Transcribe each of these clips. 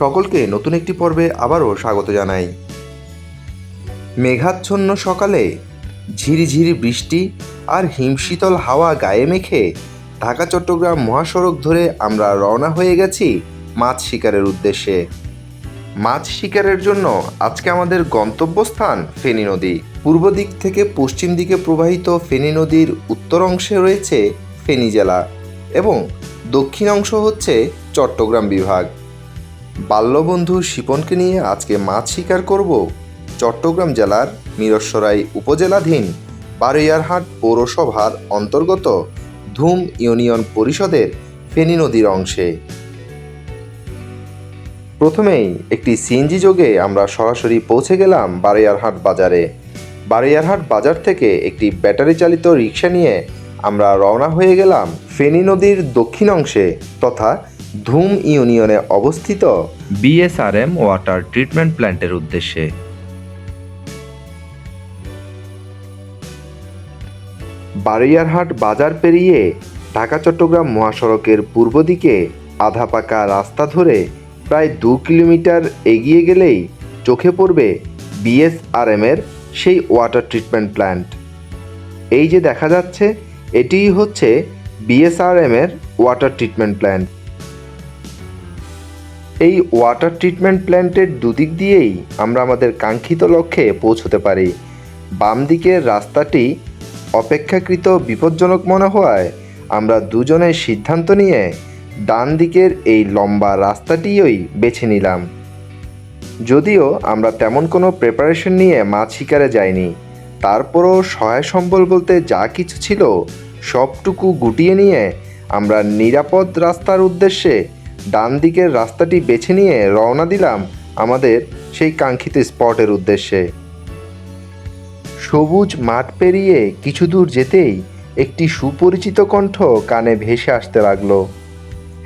সকলকে নতুন একটি পর্বে আবারও স্বাগত জানাই। মেঘাচ্ছন্ন সকালে ঝিরিঝিরি বৃষ্টি আর হিমশীতল হাওয়া গায়ে মেখে ঢাকা, চট্টগ্রাম মহাসড়ক ধরে আমরা রওনা হয়ে গেছি মাছ শিকারের উদ্দেশ্যে। মাছ শিকারের জন্য আজকে আমাদের গন্তব্যস্থান ফেনী নদী। পূর্ব দিক থেকে পশ্চিম দিকে প্রবাহিত ফেনী নদীর উত্তর অংশে রয়েছে ফেনী জেলা এবং দক্ষিণ অংশ হচ্ছে চট্টগ্রাম বিভাগ। বাল্যবন্ধু শিপনকে নিয়ে আজকে মাছ শিকার করব চট্টগ্রাম জেলার মিরসরাই উপজেলাধীন বারৈয়ারহাট পৌরসভার অন্তর্গত ধুম ইউনিয়ন পরিষদের ফেনী নদীর অংশে। প্রথমেই একটি সিএনজি যোগে আমরা সরাসরি পৌঁছে গেলাম বারৈয়ারহাট বাজারে। বারৈয়ারহাট বাজার থেকে একটি ব্যাটারি চালিত রিক্সা নিয়ে আমরা রওনা হয়ে গেলাম ফেনী নদীর দক্ষিণ অংশে তথা ধুম ইউনিয়নে অবস্থিত বিএসআরএম ওয়াটার ট্রিটমেন্ট প্ল্যান্টের উদ্দেশ্যে। বারৈয়ারহাট বাজার পেরিয়ে ঢাকা চট্টগ্রাম মহাসড়কের পূর্ব দিকে আধা পাকা রাস্তা ধরে প্রায় দু কিলোমিটার এগিয়ে গেলেই চোখে পড়বে বিএসআরএম এর সেই ওয়াটার ট্রিটমেন্ট প্ল্যান্ট। এই যে দেখা যাচ্ছে এটিই হচ্ছে বিএসআরএম এর ওয়াটার ট্রিটমেন্ট প্ল্যান্ট। এই ওয়াটার ট্রিটমেন্ট প্ল্যান্টের দুদিক দিয়েই আমরা আমাদের কাঙ্ক্ষিত লক্ষ্যে পৌঁছতে পারি। বাম দিকের রাস্তাটি অপেক্ষাকৃত বিপজ্জনক মনে হওয়ায় আমরা দুজনে সিদ্ধান্ত নিয়ে ডান দিকের এই লম্বা রাস্তাটিই বেছে নিলাম। যদিও আমরা তেমন কোনো প্রিপারেশন নিয়ে মাছ শিকারে যাইনি, তারপরও সহায় সম্বল বলতে যা কিছু ছিল সবটুকু গুটিয়ে নিয়ে আমরা নিরাপদ রাস্তার উদ্দেশ্যে ডান দিকের রাস্তাটি বেছে নিয়ে রওনা দিলাম আমাদের সেই কাঙ্ক্ষিত স্পটের উদ্দেশ্যে। সবুজ মাঠ পেরিয়ে কিছু দূর যেতেই একটি সুপরিচিত কণ্ঠ কানে ভেসে আসতে লাগল।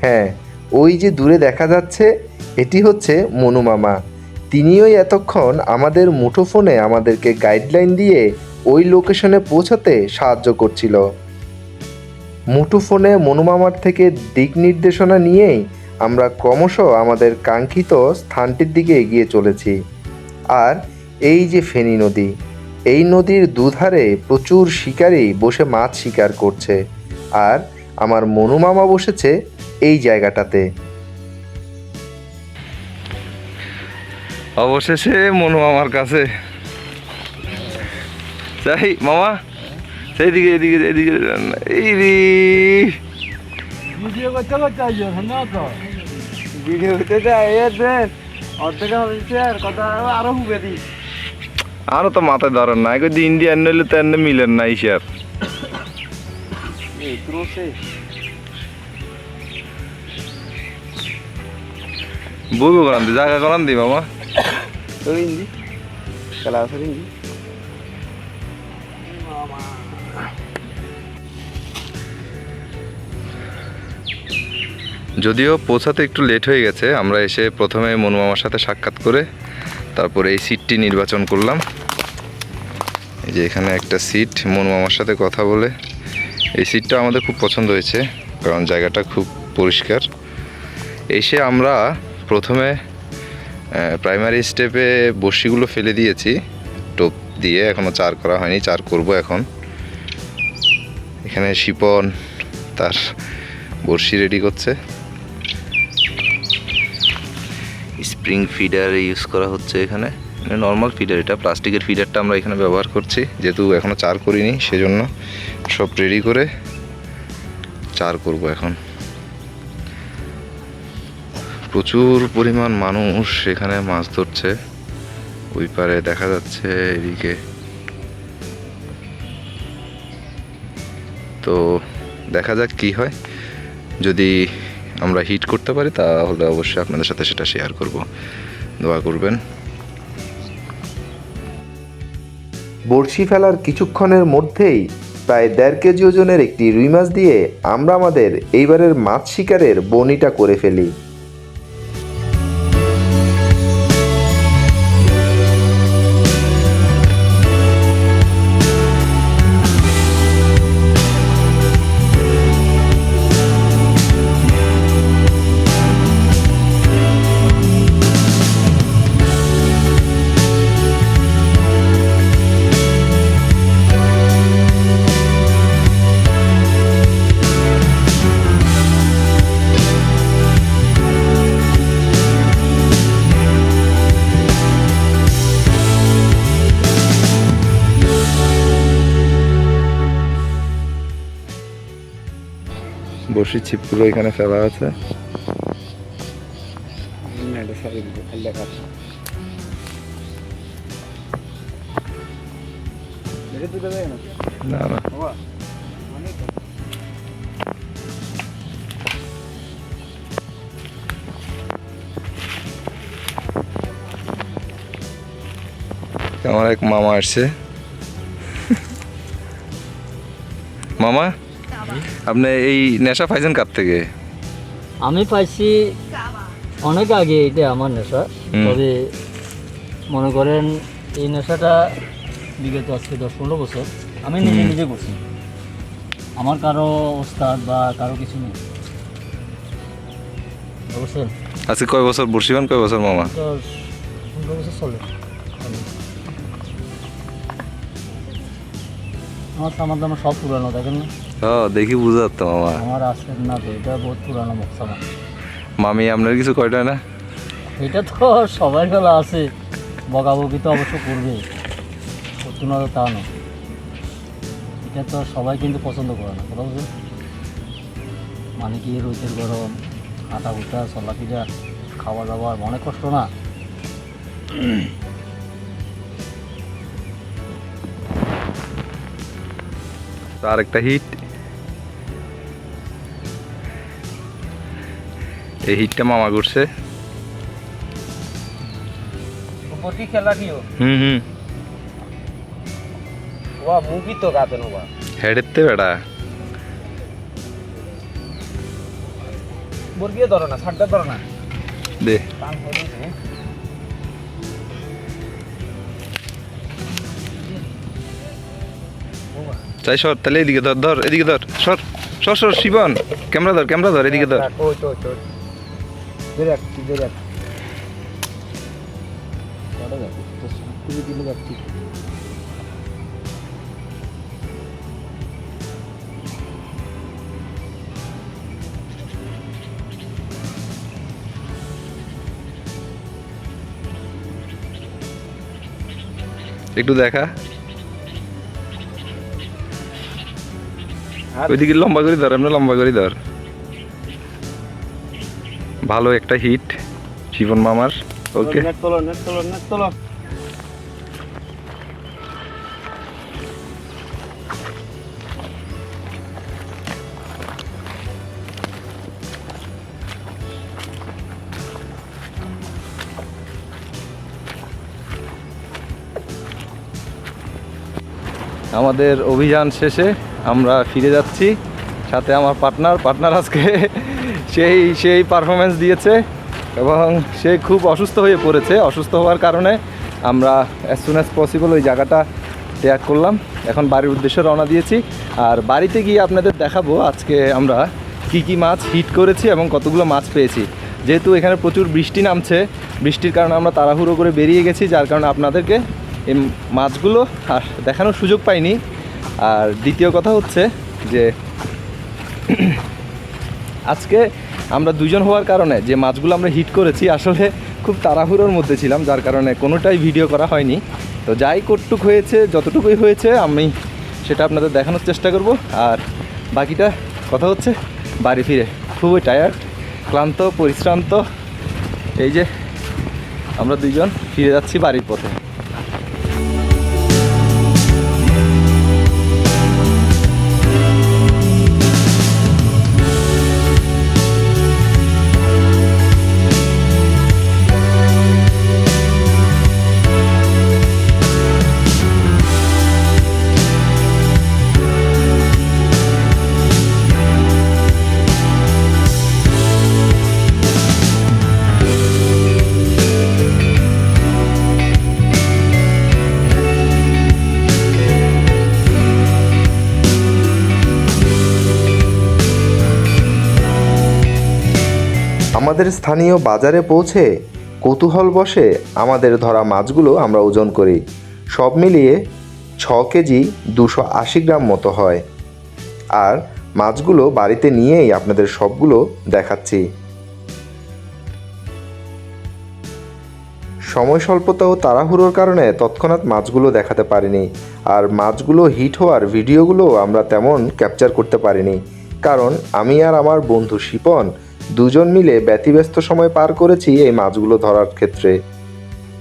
হ্যাঁ ওই যে দূরে দেখা যাচ্ছে, এটি হচ্ছে মনু মামা। তিনিও এতক্ষণ আমাদের মুঠোফোনে আমাদেরকে গাইডলাইন দিয়ে ওই লোকেশনে পৌঁছাতে সাহায্য করছিল। মুঠোফোনে মনুমামার থেকে দিক নির্দেশনা নিয়েই আমরা ক্রমশ আমাদের কাঙ্ক্ষিত স্থানটির দিকে এগিয়ে চলেছি। আর এই যে ফেনী নদী, এই নদীর দুধারে প্রচুর শিকারী বসে মাছ শিকার করছে। আর আমার মনুমামা বসেছে এই জায়গাটাতে। অবশেষে মনু আমার কাছে। যাই, মামা, সেইদিকে এদিকে এদিকে এই ভিডিও করতে করতে আসবে না তো? ভিডিও করতে দেন অর্ধেক হচ্ছে আর কথা আরও হুবে দিই। আরও তো মাথায় ধরেন না এখন ইন্ডিয়ান নইলে তো এনে মিলেন না ইসার বুঝব করান দি জায়গা করান দি মামা। তো হিন্দি? খেলা আছে হিন্দি? যদিও পৌঁছাতে একটু লেট হয়ে গেছে, আমরা এসে প্রথমে মনু মামার সাথে সাক্ষাৎ করে তারপরে এই সিটটি নির্বাচন করলাম। এই যে এখানে একটা সিট মনু মামার সাথে কথা বলে। এই সিটটা আমাদের খুব পছন্দ হয়েছে, কারণ জায়গাটা খুব পরিষ্কার। এসে আমরা প্রথমে প্রাইমারি স্টেপে বড়শিগুলো ফেলে দিয়েছি। টোপ দিয়ে এখনও চার করা হয়নি, চার করব এখন। এখানে শিপন, তার বড়শি রেডি করছে। স্প্রিং ফিডার ইউজ করা হচ্ছে এখানে। নর্মাল ফিডার এটা প্লাস্টিকের ফিডারটা আমরা এখানে ব্যবহার করছি। যেহেতু এখনও চার করিনি, সেজন্য সব রেডি করে চার করব এখন। প্রচুর পরিমাণ মানুষ এখানে মাছ ধরছে। ওই পারে দেখা যাচ্ছে এদিকে। তো দেখা যাক কি হয়। যদি আমরা হিট করতে পারি, তাহলে অবশ্যই আপনাদের সাথে সেটা শেয়ার করব। দোয়া করবেন। বড়শি ফেলার কিছুক্ষণের মধ্যেই প্রায় দেড় কেজি ওজনের একটি রুই মাছ দিয়ে আমরা আমাদের এইবারের মাছ শিকারের বনিটা করে ফেলি। বসি ছিপগুলো এখানে ফেলা আছে। না না না। বাবা অনেক আমার এক মামা আসছে। মামা? আপনি এই নেশা পাইছেন কার থেকে? আমি পাইছি অনেক আগে এটা আমার নেশা। তবে মনে করেন এই নেশাটা বিগত আজকে দশ পনেরো বছর। আমি নিজে নিজে করছি। আমার কারও ওস্তাদ বা কারও কিছু নেই। বুঝছেন? আজকে কয় বছর বর্ষিবান কয় বছর মামা? পনেরো বছর চলে। আমার সামান দামা সব পুরানো দেখেন না? ও দেখি আমার। না তো এটা বহুত পুরানো সামান মামি আপনার কিছু কয়টা না? এটা তো সবার বেলা আছে বকাবকি তো অবশ্য করবে করতো না তো না এটা তো সবাই কিন্তু পছন্দ করে না কথা বুঝলেন? মানে কি রোদের গরম হাঁটা হুটা চলাফেরা খাওয়া দাওয়া অনেক কষ্ট না? তার একটা হিট। এই হিটটা মামা করছে হুম হুম। ওয়া মুভি তো গাতে নোবা। হেডের তে বেড়া। বর্গিয়ে ধরো না ছাড়টা ধরো না। দে। চাই সর তাহলে এদিকে ধর ধর এদিকে ধর সর সর সর শিবন ক্যামেরা ধর ক্যামেরা ধর এদিকে ধর। ওই তো ওইদিকে লম্বা করে ধর এমনি লম্বা করে ধর। ভালো একটা হিট জীবন মামার। ওকে নেট নেট আমাদের অভিযান শেষে আমরা ফিরে যাচ্ছি। সাথে আমার পার্টনার পার্টনার আজকে সেই সেই পারফরমেন্স দিয়েছে এবং সে খুব অসুস্থ হয়ে পড়েছে। অসুস্থ হওয়ার কারণে আমরা অ্যাজ সুন অ্যাজ পসিবল ওই জায়গাটা ত্যাগ করলাম। এখন বাড়ির উদ্দেশ্যে রওনা দিয়েছি। আর বাড়িতে গিয়ে আপনাদের দেখাবো আজকে আমরা কি কি মাছ হিট করেছি এবং কতগুলো মাছ পেয়েছি। যেহেতু এখানে প্রচুর বৃষ্টি নামছে, বৃষ্টির কারণে আমরা তাড়াহুড়ো করে বেরিয়ে গেছি, যার কারণে আপনাদেরকে এই মাছগুলো আর দেখানোর সুযোগ পাইনি। আর দ্বিতীয় কথা হচ্ছে যে আজকে আমরা দুজন হওয়ার কারণে যে মাছগুলো আমরা হিট করেছি, আসলে খুব তাড়াহুড়োর মধ্যে ছিলাম, যার কারণে কোনোটাই ভিডিও করা হয়নি। তো যাই কটুক হয়েছে, যতটুকুই হয়েছে, আমি সেটা আপনাদের দেখানোর চেষ্টা করব। আর বাকিটা কথা হচ্ছে বাড়ি ফিরে। খুবই টায়ার্ড ক্লান্ত, পরিশ্রান্ত। এই যে আমরা দুইজন ফিরে যাচ্ছি বাড়ির পথে। আমাদের স্থানীয় বাজারে পৌঁছে কৌতূহল বসে আমাদের ধরা মাছগুলো আমরা ওজন করি। সব মিলিয়ে ছ কেজি দুশো আশি গ্রাম মতো হয়। আর মাছগুলো বাড়িতে নিয়েই আপনাদের সবগুলো দেখাচ্ছি। সময় স্বল্পতা ও তাড়াহুড়োর কারণে তৎক্ষণাৎ মাছগুলো দেখাতে পারিনি। আর মাছগুলো হিট হওয়ার ভিডিওগুলো আমরা তেমন ক্যাপচার করতে পারিনি। কারণ আমি আর আমার বন্ধু শিপন দুজন মিলে ব্যতিব্যস্ত সময় পার করেছি এই মাছগুলো ধরার ক্ষেত্রে।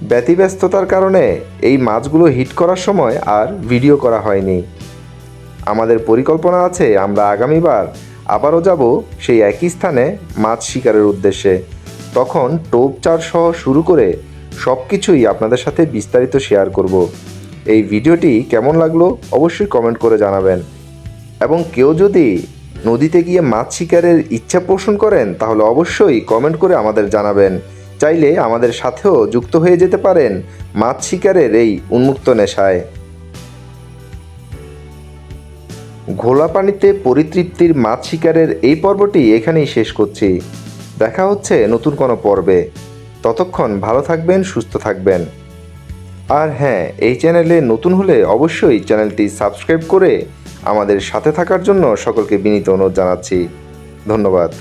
ব্যতিব্যস্ততার কারণে এই মাছগুলো হিট করার সময় আর ভিডিও করা হয়নি। আমাদের পরিকল্পনা আছে, আমরা আগামীবার আবারও যাব সেই একই স্থানে মাছ শিকারের উদ্দেশ্যে। তখন টোপ চার সহ শুরু করে সব কিছুই আপনাদের সাথে বিস্তারিত শেয়ার করব। এই ভিডিওটি কেমন লাগল অবশ্যই কমেন্ট করে জানাবেন। এবং কেউ যদি নদীতে গিয়ে মাছ শিকারের ইচ্ছা পোষণ করেন, তাহলে অবশ্যই কমেন্ট করে আমাদের জানাবেন। চাইলে আমাদের সাথেও যুক্ত হয়ে যেতে পারেন মাছ শিকারের এই উন্মুক্ত নেশায়। ঘোলা পানিতে পরিতৃপ্তির মাছ শিকারের এই পর্বটি এখানেই শেষ করছি। দেখা হচ্ছে নতুন কোনো পর্বে। ততক্ষণ ভালো থাকবেন, সুস্থ থাকবেন। আর হ্যাঁ এই চ্যানেলে নতুন হলে অবশ্যই চ্যানেলটি সাবস্ক্রাইব করে আমাদের সাথে থাকার জন্য সকলকে বিনীত অনুরোধ জানাচ্ছি। ধন্যবাদ।